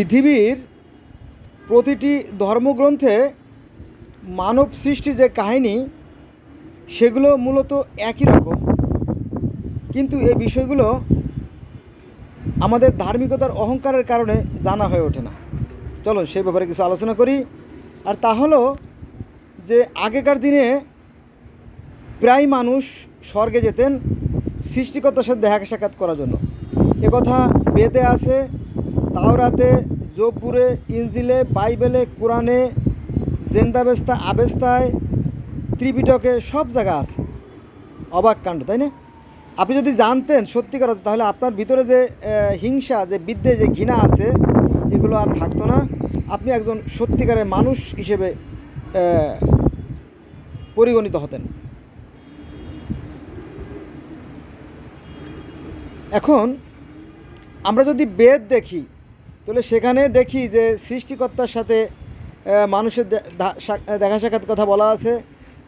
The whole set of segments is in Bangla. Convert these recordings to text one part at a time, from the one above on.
পৃথিবীর প্রতিটি ধর্মগ্রন্থে মানব সৃষ্টির যে কাহিনী, সেগুলো মূলত একই রকম। কিন্তু এই বিষয়গুলো আমাদের ধার্মিকতার অহংকারের কারণে জানা হয়ে ওঠে না। চলো সেই ব্যাপারে কিছু আলোচনা করি। আর তা হলো যে আগেকার দিনে প্রায় মানুষ স্বর্গে যেতেন সৃষ্টিকর্তার সাথে দেখা সাক্ষাৎ করার জন্য। একথা বেদে আছে তাওরাতে জোবপুরে ইঞ্জিলে বাইবেলে, কোরআনে, জেন্দাবেস্তা, আবেস্তায়, ত্রিপিটকে সব জায়গা আছে। অবাক কাণ্ড, তাই না? আপনি যদি জানতেন সত্যিকার তাহলে আপনার ভিতরে যে হিংসা, যে বিদ্যে যে ঘৃণা আছে, এগুলো আর থাকতো না। আপনি একজন সত্যিকারের মানুষ হিসেবে পরিগণিত হতেন। এখন, আমরা যদি বেদ দেখি তাহলে সেখানে দেখি যে সৃষ্টিকর্তার সাথে মানুষের দেখা সাক্ষাৎ কথা বলা আছে।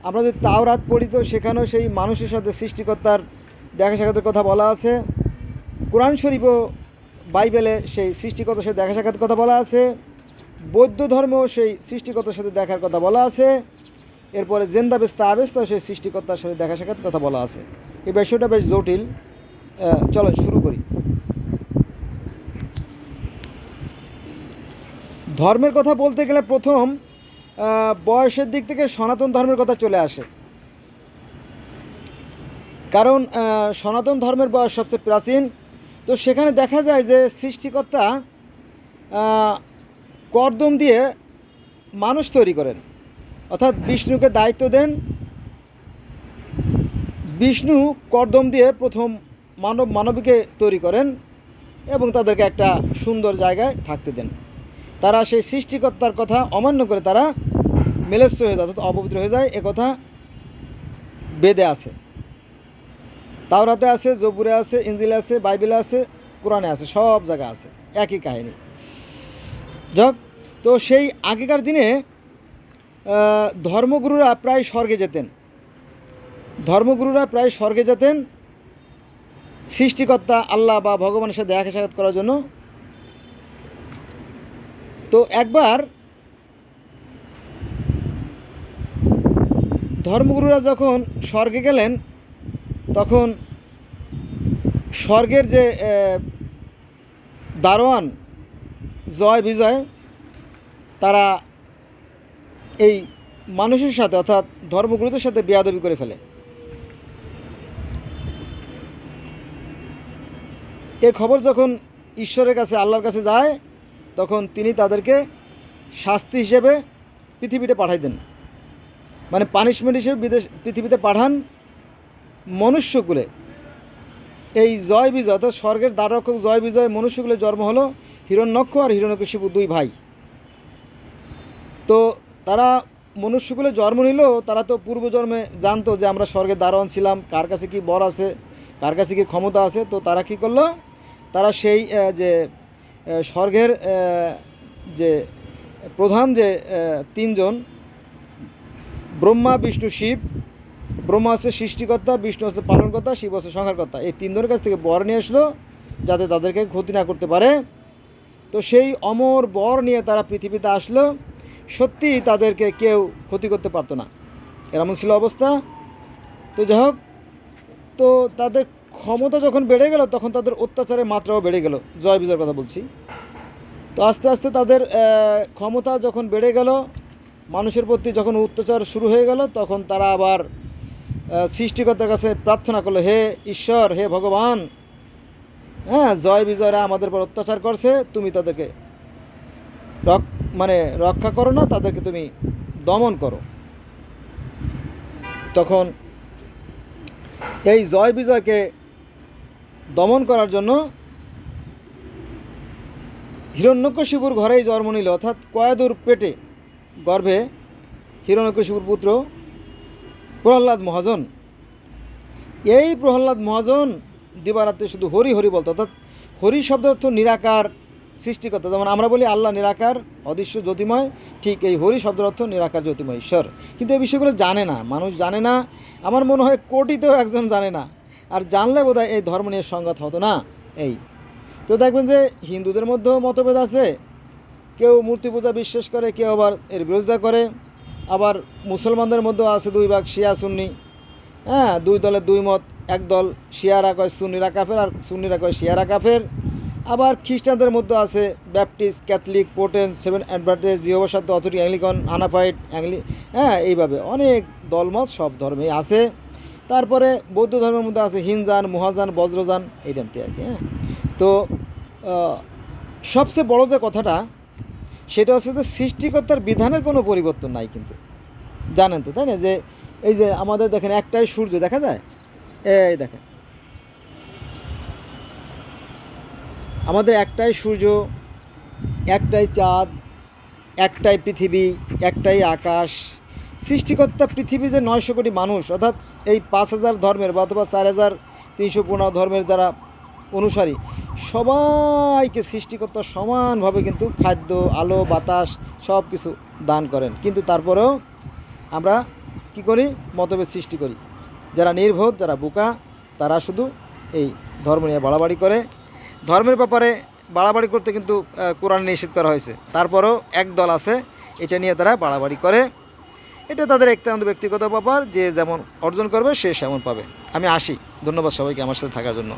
আমরা যদি তাও রাত পড়ি তো সেখানেও সেই মানুষের সাথে সৃষ্টিকর্তার দেখা সাক্ষাতের কথা বলা আছে। কোরআন শরীফও বাইবেলে সেই সৃষ্টিকর্তার সাথে দেখা সাক্ষাৎ কথা বলা আছে। বৌদ্ধ ধর্ম সেই সৃষ্টিকর্তার সাথে দেখার কথা বলা আছে। এরপরে জেন্দাবেস্তা আবেস্তাও সেই সৃষ্টিকর্তার সাথে দেখা সাক্ষাৎ কথা বলা আছে। এই বিষয়টা বেশ জটিল। চলো শুরু করি। ধর্মের কথা বলতে গেলে প্রথম বয়সের দিক থেকে সনাতন ধর্মের কথা চলে আসে। কারণ সনাতন ধর্মের বয়স সবচেয়ে প্রাচীন। তো সেখানে দেখা যায় যে সৃষ্টিকর্তা কর্দম দিয়ে মানুষ তৈরি করেন। অর্থাৎ বিষ্ণুকে দায়িত্ব দেন। বিষ্ণু কর্দম দিয়ে প্রথম মানব, মানবীকে তৈরি করেন এবং তাদেরকে একটা সুন্দর জায়গায় থাকতে দেন। তারা সেই সৃষ্টিকর্তার কথা অমান্য করে তারা মেলেস্ত হয়ে যায়, অর্থাৎ অপবিত্র হয়ে যায়, একথা বেদে আছে। তাওরাতে আছে, জবুরে আছে ইঞ্জিলে আছে, বাইবেলে আছে, কোরআনে আছে, সব জায়গা আছে, একই কাহিনী। যাক, তো সেই আগেকার দিনে ধর্মগুরুরা প্রায় স্বর্গে যেতেন। ধর্মগুরুরা প্রায় স্বর্গে যেতেন সৃষ্টিকর্তা আল্লাহ বা ভগবানের সাথে দেখা সাক্ষাৎ করার জন্য। তো একবার ধর্মগুরুরা যখন স্বর্গে গেলেন, তখন স্বর্গের যে দারোয়ান, জয় বিজয়, তারা এই মানুষের সাথে অর্থাৎ ধর্মগুরুদের সাথে বেয়াদবি করে ফেলে। এ খবর যখন ঈশ্বরের কাছে, আল্লাহর কাছে যায় তখন তিনি তাদেরকে শাস্তি হিসেবে পৃথিবীতে পাঠাই দেন। মানে পানিশমেন্ট হিসেবে বিদেশ পৃথিবীতে পাঠান মনুষ্যকুলে। এই জয় বিজয় অর্থাৎ স্বর্গের দ্বারক্ষক জয় বিজয় মনুষ্যকুলে জন্ম হলো হিরণ্যক্ষ আর হিরণ্যকশিপু দুই ভাই। তো তারা মনুষ্যকুলে জন্ম নিল, তারা তো পূর্বজন্মে জানতো যে আমরা স্বর্গের দারোয়ান ছিলাম, কার কাছে কি বর আছে, কার কাছে কি ক্ষমতা আছে, তো তারা কি করল? তারা সেই যে স্বর্গের যে প্রধান যে তিনজন, ব্রহ্মা, বিষ্ণু, শিব, ব্রহ্মা হচ্ছে সৃষ্টিকর্তা, বিষ্ণু হচ্ছে পালনকর্তা, শিব হচ্ছে সংহারকর্তা। এই তিনজনের কাছ থেকে বর নিয়ে আসলো যাতে তাদেরকে ক্ষতি না করতে পারে। তো সেই অমর বর নিয়ে তারা পৃথিবীতে আসলো সত্যি তাদেরকে কেউ ক্ষতি করতে পারতো না। এরকম ছিল অবস্থা। তো যাই হোক, তো তাদের ক্ষমতা যখন বেড়ে গেল, তখন তাদের অত্যাচারের মাত্রাও বেড়ে গেল। জয় বিজয়ের কথা বলছি। তো আস্তে আস্তে তাদের ক্ষমতা যখন বেড়ে গেল, মানুষের প্রতি যখন অত্যাচার শুরু হয়ে গেল, তখন তারা আবার সৃষ্টিকর্তার কাছে প্রার্থনা করল, হে ঈশ্বর, হে ভগবান হ্যাঁ জয় বিজয়রা আমাদের উপর অত্যাচার করছে, তুমি তাদেরকে রক মানে রক্ষা করো না, তাদেরকে তুমি দমন করো। তখন এই জয় বিজয়কে দমন করার জন্য হিরণ্যকশিপুর ঘরেই জন্ম নিল। অর্থাৎ কয়াদুর পেটে গর্ভে হিরণ্যকশিপুর পুত্র প্রহ্লাদ মহাজন। এই প্রহ্লাদ মহাজন দিবারাত্রে শুধু হরি হরি বলতো, অর্থাৎ হরি শব্দ অর্থ নিরাকার সৃষ্টিকর্তা। যেমন আমরা বলি আল্লাহ নিরাকার, অদৃশ্য জ্যোতিময়, ঠিক এই হরি শব্দের অর্থ নিরাকার জ্যোতিময়, ঈশ্বর। কিন্তু এই বিষয়গুলো জানে না, মানুষ জানে না। আমার মনে হয় কোটিতেও একজন জানে না। আর জানলে বোধহয় এই ধর্ম নিয়ে সংঘাত হতো না। এই। তো দেখবেন যে হিন্দুদের মধ্যেও মতভেদ আছে। কেউ মূর্তি পূজা বিশ্বাস করে, কেউ আবার এর বিরোধিতা করে। আবার মুসলমানদের মধ্যেও আছে দুই ভাগ শিয়া, সুন্নি। হ্যাঁ দুই দলের দুই মত, এক দল শিয়ারা কয় সুন্নিরা কাফের আর সুন্নিরা কয় শিয়ারা কাফের। আবার খ্রিস্টানদের মধ্যে আছে Baptist, Catholic Protestants seven Adventist জিওবাসাদ্য authority Anglican, আনাফাইট, অ্যাংলি হ্যাঁ এইভাবে। অনেক দলমত সব ধর্মেই আছে। তারপরে বৌদ্ধ ধর্মের মধ্যে আছে হিনজান মহাজান বজ্রজান এই টাইমটি আর কি হ্যাঁ? তো সবচেয়ে বড় যে কথাটা, সেটা হচ্ছে যে সৃষ্টিকর্তার বিধানের কোনো পরিবর্তন নাই কিন্তু। জানেন তো, তাই না? যে এই যে আমাদের দেখেন একটাই সূর্য, দেখা যায়? এই দেখেন। আমাদের একটাই সূর্য, একটাই চাঁদ, একটাই পৃথিবী, একটাই আকাশ সৃষ্টিকর্তা পৃথিবী যে নয়শো কোটি মানুষ, অর্থাৎ এই পাঁচ হাজার ধর্মের বা অথবা চার হাজার তিনশো পনেরো ধর্মের যারা অনুসারী, সবাইকে সৃষ্টিকর্তা সমানভাবে কিন্তু খাদ্য, আলো, বাতাস সব কিছু দান করেন। কিন্তু তারপরেও আমরা কি করি? মতভেদ সৃষ্টি করি। যারা নির্বোধ, যারা বোকা, তারা শুধু এই ধর্ম নিয়ে বাড়াবাড়ি করে। ধর্মের ব্যাপারে বাড়াবাড়ি করতে কিন্তু কোরআন নিষেধ করা হয়েছে। তারপরেও এক দল আছে, এটা নিয়ে তারা বাড়াবাড়ি করে। এটা তাদের একান্ত ব্যক্তিগত ব্যাপার, যে যেমন অর্জন করবে সে সেমন পাবে। আমি আসি। ধন্যবাদ সবাইকে আমার সাথে থাকার জন্য।